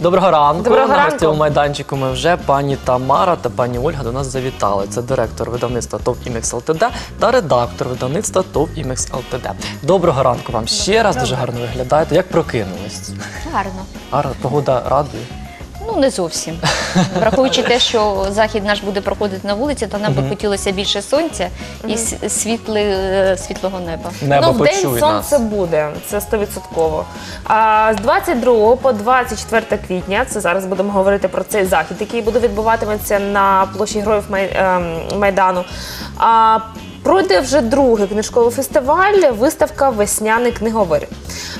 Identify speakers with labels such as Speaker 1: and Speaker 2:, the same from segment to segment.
Speaker 1: Доброго ранку.
Speaker 2: Доброго
Speaker 1: На
Speaker 2: ранку.
Speaker 1: гостєвому майданчику ми вже пані Тамара та пані Ольга до нас завітали. Це директор видавництва ТОВ «Імекс ЛТД» та редактор видавництва ТОВ «Імекс ЛТД». Доброго ранку вам ще раз. Дуже гарно виглядаєте. Як прокинулись?
Speaker 3: Гарно.
Speaker 1: Гарно. Погода радує.
Speaker 3: Ну не зовсім. Враховуючи те, що захід наш буде проходити на вулиці, то нам би хотілося більше сонця і с- світли, е, світлого неба.
Speaker 1: Небо
Speaker 2: ну, в день
Speaker 1: почує
Speaker 2: сонце буде, це 100%. А з 22 по 24 квітня, це зараз будемо говорити про цей захід, який буде відбуватиметься на площі Героїв Май- ем, Майдану. А, Пройде вже другий книжковий фестиваль, виставка Весняний книговир.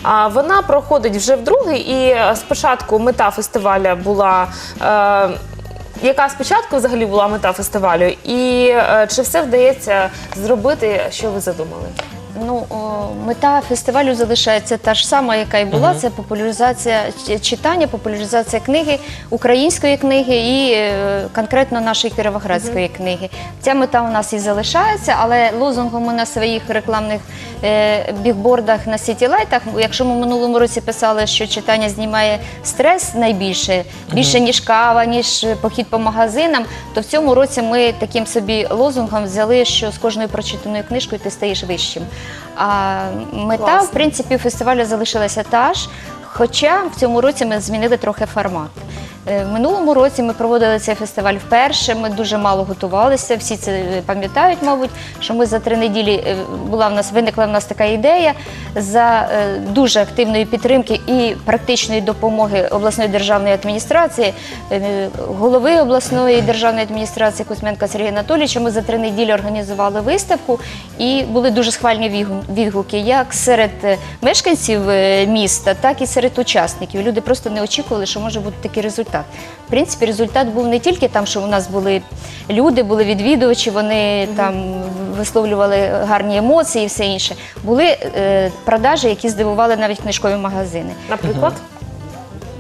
Speaker 2: А вона проходить вже вдруге, і спочатку мета фестиваля була. Е, яка спочатку взагалі була мета фестивалю, і е, чи все вдається зробити, що ви задумали?
Speaker 3: Ну, о, мета фестивалю залишається та ж сама, яка і була. Це популяризація читання, популяризація книги, української книги і е, конкретно нашої кіровоградської книги. Ця мета у нас і залишається, але лозунгом ми на своїх рекламних е, бігбордах на сітілайтах, якщо ми в минулому році писали, що читання знімає стрес найбільше, більше ніж кава, ніж похід по магазинам, то в цьому році ми таким собі лозунгом взяли, що з кожною прочитаною книжкою ти стаєш вищим. А мета,
Speaker 2: Класно.
Speaker 3: в принципі, фестивалю залишилася та ж. Хоча в цьому році ми змінили трохи формат. Е, В минулому році ми проводили цей фестиваль вперше. Ми дуже мало готувалися. Всі це е, пам'ятають, мабуть, що ми за три неділі е, була в нас виникла в нас така ідея за дуже активної підтримки і практичної допомоги обласної державної адміністрації, голови обласної державної адміністрації Кузьменка Сергія Анатолійовича. Ми за три неділі організували виставку і були дуже схвальні відгуки як серед мешканців міста, так і серед учасників. Люди просто не очікували, що може бути такий результат. В принципі, результат був не тільки там, що у нас були люди, були відвідувачі, вони там висловлювали гарні емоції і все інше. Були е, продажі, які здивували навіть книжкові магазини.
Speaker 2: Наприклад,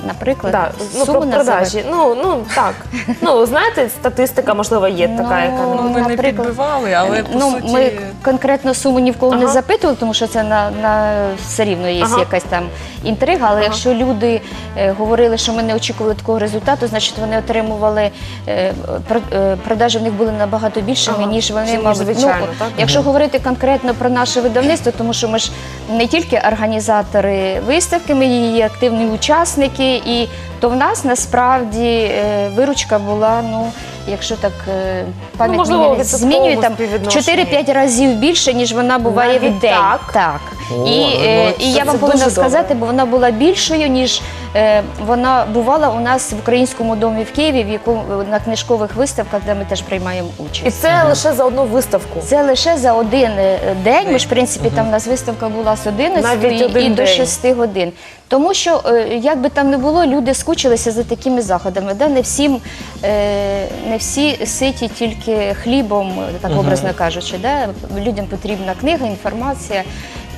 Speaker 3: Наприклад,
Speaker 2: да, ну, про
Speaker 3: суму
Speaker 2: продажі. Ну, ну так. Ну, знаєте, статистика, можливо, є така, яка
Speaker 3: Ну,
Speaker 2: не
Speaker 4: Ну, ми не підбивали, але по
Speaker 3: ну,
Speaker 4: суті.
Speaker 3: ми конкретно суму ні в кого не запитували, тому що це на, на все рівно є
Speaker 2: Ага.
Speaker 3: якась там інтрига. Але якщо люди е, говорили, що ми не очікували такого результату, значить вони отримували е, про- е, продажі в них були набагато більшими,
Speaker 2: Ага.
Speaker 3: ніж вони
Speaker 2: Ніж
Speaker 3: мабуть.
Speaker 2: звичайно, так?
Speaker 3: Якщо говорити конкретно про наше видавництво, тому що ми ж не тільки організатори виставки, ми її активні учасники, і то в нас насправді е, виручка була, ну якщо так е, пам'ять
Speaker 2: Ну, можливо,
Speaker 3: мені не
Speaker 2: відсотковому
Speaker 3: змінює там
Speaker 2: співвідношенні.
Speaker 3: 4-5 разів більше, ніж вона буває
Speaker 2: Навіть
Speaker 3: в день.
Speaker 2: так?
Speaker 1: О,
Speaker 3: І, е,
Speaker 1: молодці.
Speaker 3: і я вам
Speaker 2: Це
Speaker 3: повинна
Speaker 2: дуже
Speaker 3: сказати,
Speaker 2: добре.
Speaker 3: бо вона була більшою, ніж е, вона бувала у нас в українському домі в Києві, в якому на книжкових виставках, де ми теж приймаємо участь.
Speaker 2: І це лише за одну виставку.
Speaker 3: Це лише за один е, день. Ми ж, в принципі, там у нас виставка була з 11
Speaker 2: Навіть один
Speaker 3: і до
Speaker 2: день.
Speaker 3: 6 годин. Тому що, е, як би там не було, люди скучилися за такими заходами. Да? Не, всім, е, не всі ситі тільки хлібом, так образно кажучи. Да? Людям потрібна книга, інформація.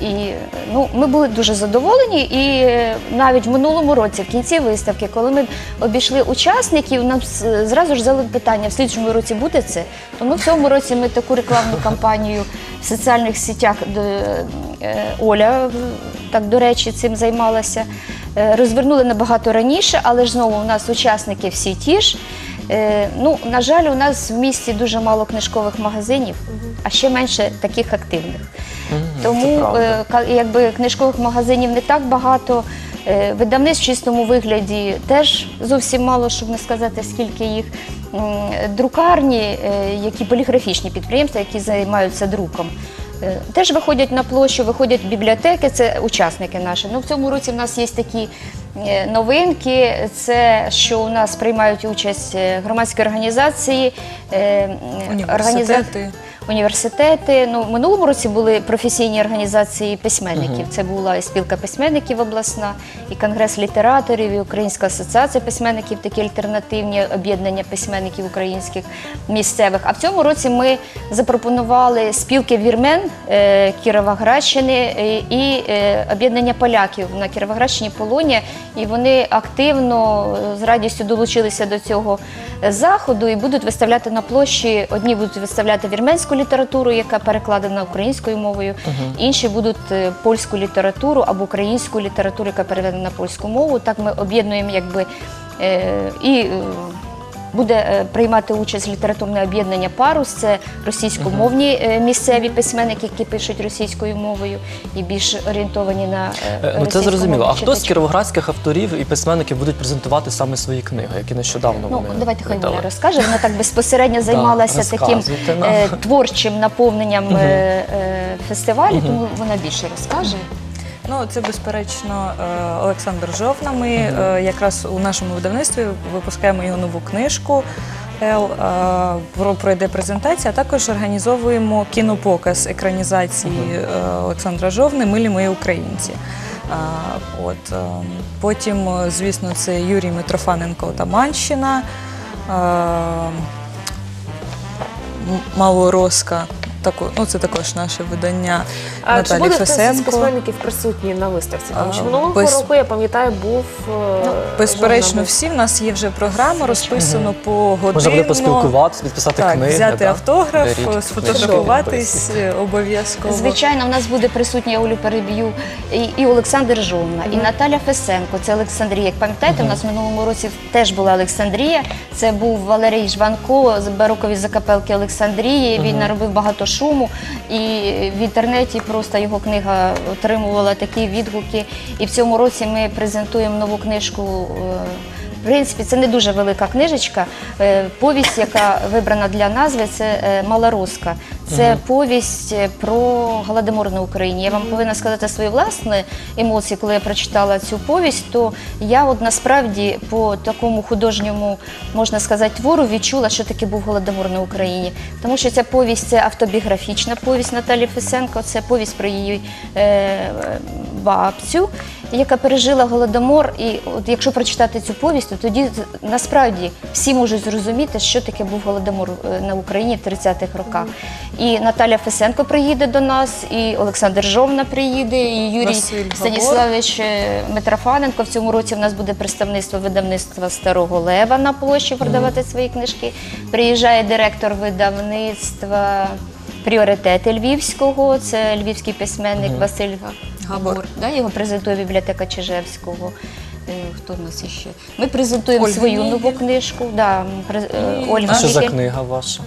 Speaker 3: І ну, ми були дуже задоволені. І е, навіть в минулому році, в кінці виставки, коли ми обійшли учасників, нам з- зразу ж задали питання, в слідчому році буде це. Тому в цьому році ми таку рекламну кампанію в соціальних сетях де, е, Оля, так до речі, цим займалася. е, Розвернули набагато раніше, але ж знову у нас учасники всі ті ж. Е, Ну, на жаль, у нас в місті дуже мало книжкових магазинів, а ще менше таких активних. Тому е, ка- якби книжкових магазинів не так багато. е, Видавництв в чистому вигляді теж зовсім мало, щоб не сказати, скільки їх. М, Друкарні, е, які поліграфічні підприємства, які займаються друком. е, Теж виходять на площу, виходять бібліотеки, це учасники наші. Ну, в цьому році в нас є такі новинки. Це що у нас приймають участь е, громадські організації, е, м,
Speaker 4: Університети.
Speaker 3: Ну, в минулому році були професійні організації письменників. Це була і спілка письменників обласна, і конгрес літераторів, і Українська асоціація письменників, такі альтернативні об'єднання письменників українських місцевих. А в цьому році ми запропонували спілки вірмен е, Кіровоградщини е, і е, об'єднання поляків на Кіровоградщині Полонія. І вони активно е, з радістю долучилися до цього е, заходу і будуть виставляти на площі. Одні будуть виставляти вірменську російську літературу, яка перекладена українською мовою. Інші будуть е, польську літературу або українську літературу, яка переведена на польську мову. Так ми об'єднуємо якби е, і. Буде е, приймати участь літературне об'єднання Парус. Це російськомовні е, місцеві письменники, які пишуть російською мовою і більш орієнтовані на е,
Speaker 1: Ну це зрозуміло. А хто з кіровоградських авторів і письменників будуть презентувати саме свої книги, які нещодавно
Speaker 3: Ну,
Speaker 1: вони
Speaker 3: давайте хай? Оля розкаже. Вона так безпосередньо займалася таким е, творчим наповненням е, е, фестивалю, тому вона більше розкаже.
Speaker 4: Ну, це безперечно е, Олександр Жовна. Ми е, якраз у нашому видавництві випускаємо його нову книжку. Ел е, пройде презентація, а також організовуємо кінопоказ екранізації Олександра Жовни Милі мої українці. От, потім, звісно, це Юрій Митрофаненко Таманщина, е, Малороска. Таку, ну, це також наше видання
Speaker 2: А чи
Speaker 4: Наталі
Speaker 2: буде хтось з
Speaker 4: Фесенко.
Speaker 2: письменників присутній на виставці? Тому що минулого
Speaker 4: без-
Speaker 2: року, я пам'ятаю, був е,
Speaker 4: Безперечно, всі в нас є вже програма, розписано по годину.
Speaker 1: Можна буде поспілкуватися, підписати
Speaker 4: так,
Speaker 1: книги.
Speaker 4: взяти
Speaker 1: да?
Speaker 4: автограф,
Speaker 1: Беріть
Speaker 4: сфотографуватись е, обов'язково.
Speaker 3: Звичайно, в нас буде присутня Олю переб'ю і, і Олександр Жовна, і Наталя Фесенко. Це Олександрія. Як пам'ятаєте, у нас в минулому році теж була Олександрія. Це був Валерій Жванко з барокові закапелки Олександрії. Він наробив багато шуму, і в інтернеті просто його книга отримувала такі відгуки. І в цьому році ми презентуємо нову книжку. е, В принципі, це не дуже велика книжечка. Е, Повість, яка вибрана для назви, це е, Це повість про голодомор на Україні. Я вам повинна сказати свої власні емоції, коли я прочитала цю повість. То я от насправді по такому художньому можна сказати твору відчула, що таке був голодомор на Україні. Тому що ця повість це автобіографічна повість Наталі Фесенко. Це повість про її е, бабцю, яка пережила голодомор. І от якщо прочитати цю повість, то тоді насправді всі можуть зрозуміти, що таке був голодомор е, на Україні в 30-х роках. І Наталя Фесенко приїде до нас, і Олександр Жовна приїде, і Юрій
Speaker 4: Василь
Speaker 3: Станіславович е, Митрофаненко. В цьому році в нас буде представництво видавництва Старого Лева на площі продавати свої книжки. Приїжджає директор видавництва. Пріоритети Львівського, це львівський письменник Василь Габор. Да, його презентує бібліотека Чижевського. Е, Хто в нас іще? Ми презентуємо
Speaker 4: Ольга
Speaker 3: свою нову книжку. Да, е,
Speaker 4: І
Speaker 3: Ольга
Speaker 1: А що за книга ваша?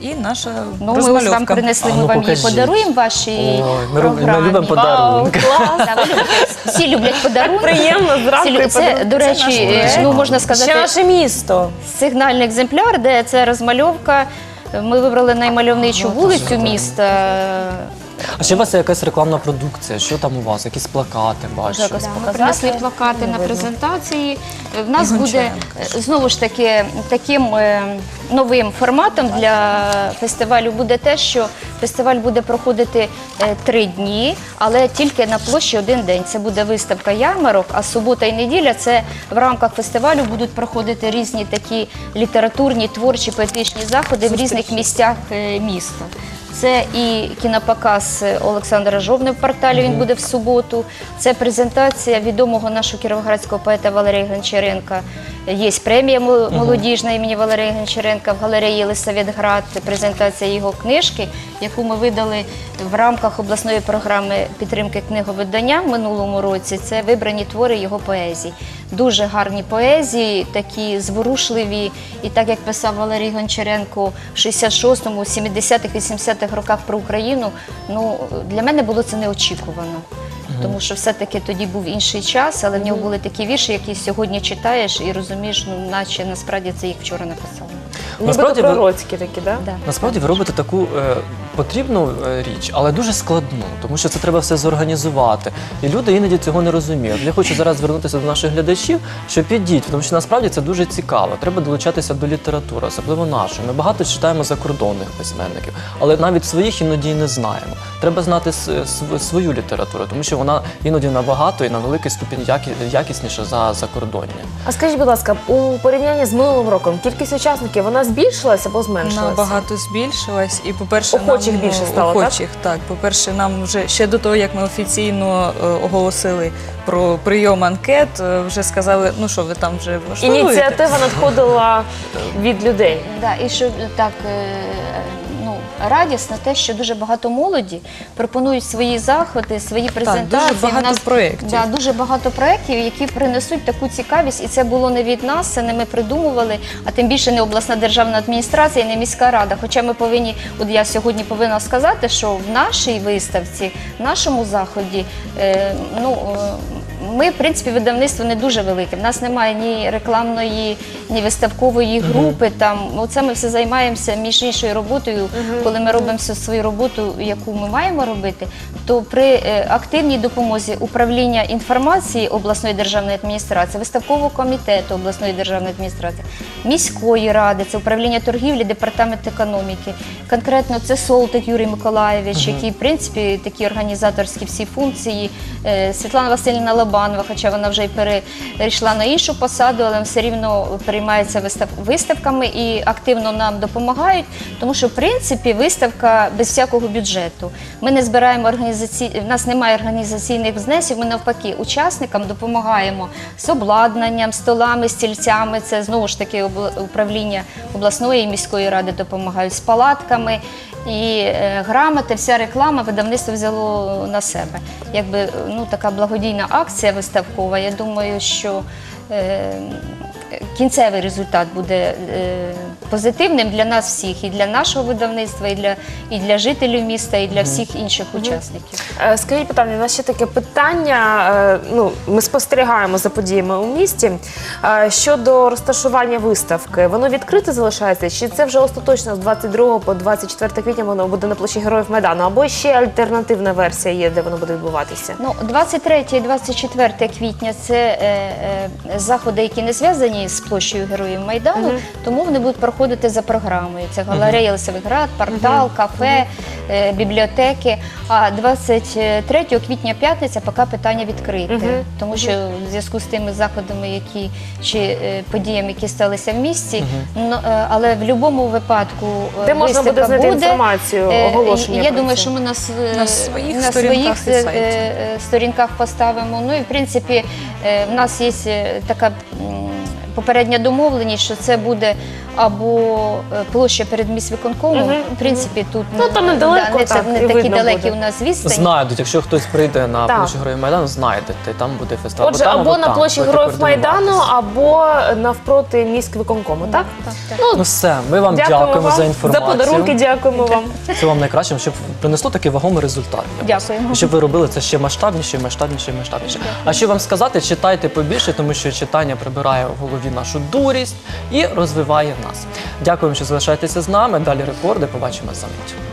Speaker 4: І наша
Speaker 3: Ну, ми ось
Speaker 4: розмальовка.
Speaker 3: вам принесли,
Speaker 1: А,
Speaker 3: ми
Speaker 1: ну,
Speaker 3: вам її
Speaker 1: покажіть.
Speaker 3: подаруємо вашій
Speaker 1: Ой, ми, роб- ми
Speaker 3: програмі.
Speaker 1: любимо подарунки.
Speaker 3: Клас, да, ви любите. всі люблять подарунки.
Speaker 2: Приємно зранку.
Speaker 3: Лю- Це, до речі, е, ну можна
Speaker 2: Ще
Speaker 3: сказати,
Speaker 2: наше місто.
Speaker 3: сигнальний екземпляр, де це розмальовка. Ми вибрали наймальовничу вулицю міста.
Speaker 1: А ще у вас є якась рекламна продукція? Що там у вас? Якісь плакати, бачу.
Speaker 3: Якось
Speaker 2: Да, ми
Speaker 3: показати.
Speaker 2: принесли
Speaker 3: плакати на презентації. В нас
Speaker 4: І
Speaker 3: буде е, знову ж таки таким е, новим форматом для фестивалю буде те, що фестиваль буде проходити е, три дні, але тільки на площі один день. Це буде виставка ярмарок, а субота і неділя це в рамках фестивалю будуть проходити різні такі літературні, творчі, поетичні заходи в різних місцях е, міста. Це і кінопоказ Олександра Жовни в порталі. Він буде в суботу. Це презентація відомого нашого кіровоградського поета Валерія Гончаренка. Є премія молодіжна імені Валерія Гончаренка в галереї Єлисаветград. Презентація його книжки, яку ми видали в рамках обласної програми підтримки книговидання в минулому році. Це вибрані твори його поезії. Дуже гарні поезії, такі зворушливі. І так як писав Валерій Гончаренко в 66-му, 70-х, 80-х роках про Україну, ну для мене було це неочікувано. Тому що все-таки тоді був інший час, але в нього були такі вірші, які сьогодні читаєш і розумієш, ну наче насправді це їх вчора написали.
Speaker 1: Насправді ви-
Speaker 2: пророцькі такі, да?
Speaker 3: Да.
Speaker 1: Насправді ви робите таку е, потрібну е, річ, але дуже складну, тому що це треба все зорганізувати. І люди іноді цього не розуміють. Я хочу зараз звернутися до наших глядачів, що підіть, тому що насправді це дуже цікаво. Треба долучатися до літератури, особливо нашої. Ми багато читаємо закордонних письменників, але навіть своїх іноді не знаємо. Треба знати с- св- свою літературу, тому що вона іноді набагато і на великий ступінь які- якісніша за закордонні.
Speaker 2: А скажіть, будь ласка, у порівнянні з минулим роком кількість учасників вона збільшилася або зменшилася?
Speaker 4: Набагато збільшилась, і по-перше,
Speaker 2: Охочих більше
Speaker 4: е,
Speaker 2: стало, так?
Speaker 4: охочих, так? По-перше, нам вже ще до того, як ми офіційно е, оголосили про прийом анкет, е, вже сказали, ну що ви там вже влаштовуєте?
Speaker 2: Ініціатива надходила від людей.
Speaker 3: Да, і щоб так, е, радісно те, що дуже багато молоді пропонують свої заходи, свої презентації.
Speaker 4: дуже багато
Speaker 3: У нас,
Speaker 4: проєктів.
Speaker 3: Да, дуже багато проєктів, які принесуть таку цікавість, і це було не від нас, це не ми придумували, а тим більше не обласна державна адміністрація, і не міська рада. Хоча ми повинні, от я сьогодні повинна сказати, що в нашій виставці, в нашому заході, е, ну. е, ми, в принципі, видавництво не дуже велике. В нас немає ні рекламної, ні виставкової групи. Там оце ми все займаємося між іншою роботою. Коли ми робимо всю свою роботу, яку ми маємо робити, то при е, активній допомозі управління інформації обласної державної адміністрації, виставкового комітету обласної державної адміністрації, міської ради, це управління торгівлі, департамент економіки. Конкретно це Солтик Юрій Миколаєвич, який, в принципі, такі організаторські всі функції. Е, Світлана Васильівна Лобанова, хоча вона вже й перейшла на іншу посаду, але все рівно переймається виставками і активно нам допомагають, тому що в принципі виставка без всякого бюджету. Ми не збираємо організаці... в нас немає організаційних взнесів. Ми навпаки учасникам допомагаємо з обладнанням, столами, стільцями. Це знову ж таки управління обласної і міської ради допомагають з палатками. І е, грамоти, вся реклама видавництво взяло на себе. Якби ну така благодійна акція виставкова. Я думаю, що кінцевий результат буде е, позитивним для нас всіх, і для нашого видавництва, і для, і для жителів міста, і для всіх інших учасників.
Speaker 2: Е, Скажіть, питання, у нас ще таке питання. е, Ну, ми спостерігаємо за подіями у місті. Е, Щодо розташування виставки, воно відкрите залишається? Чи це вже остаточно з 22 по 24 квітня воно буде на площі Героїв Майдану? Або ще альтернативна версія є, де воно буде відбуватися?
Speaker 3: Ну, 23 і 24 квітня це е, е, заходи, які не зв'язані з площею Героїв Майдану, тому вони будуть проходити за програмою. Це галерея Лисових Град, портал, кафе, е, бібліотеки. А 23 квітня п'ятниця поки питання відкрите,
Speaker 2: Мгм.
Speaker 3: тому що в зв'язку з тими заходами, які чи е, подіями, які сталися в місті, ну, е, але в будь-якому випадку е,
Speaker 2: Де можна буде
Speaker 3: виставка
Speaker 2: знайти
Speaker 3: буде.
Speaker 2: інформацію,
Speaker 3: Е,
Speaker 2: оголошення
Speaker 3: Я
Speaker 2: про
Speaker 3: думаю,
Speaker 2: це?
Speaker 3: що ми на, с-
Speaker 4: На своїх
Speaker 3: на
Speaker 4: сторінках
Speaker 3: своїх
Speaker 4: і сайті.
Speaker 3: е, е, сторінках поставимо. Ну і в принципі, в нас є е, така попередня домовленість, що це буде або е, площа перед міськвиконкомом.
Speaker 2: Мгм,
Speaker 3: В принципі, тут
Speaker 2: Ну, там недалеко,
Speaker 3: не, це
Speaker 2: так,
Speaker 3: не такі
Speaker 2: видно
Speaker 3: далекі
Speaker 2: буде.
Speaker 3: у нас відстані.
Speaker 1: Знайдуть, якщо хтось прийде на
Speaker 2: Так.
Speaker 1: площу Героїв Майдану, знайдете, там буде фестиваль.
Speaker 2: Отже,
Speaker 1: там,
Speaker 2: або на
Speaker 1: там.
Speaker 2: площі
Speaker 1: Будете
Speaker 2: Героїв Майдану,
Speaker 1: координуватися.
Speaker 2: або навпроти міськвиконкому, так?
Speaker 1: Ну все, ми вам
Speaker 2: Дякуємо
Speaker 1: дякуємо
Speaker 2: вам
Speaker 1: за інформацію.
Speaker 2: подарунки, дякуємо вам.
Speaker 1: Всього вам найкращого, щоб принесло такий вагомий результат.
Speaker 3: Дякуємо.
Speaker 1: І щоб ви робили це ще масштабніше, масштабніше, масштабніше. А що вам сказати, читайте побільше, тому що читання прибирає в голові нашу дурість і розвиває нас. Дякуємо, що залишаєтеся з нами. Далі рекорди. Побачимо за мить.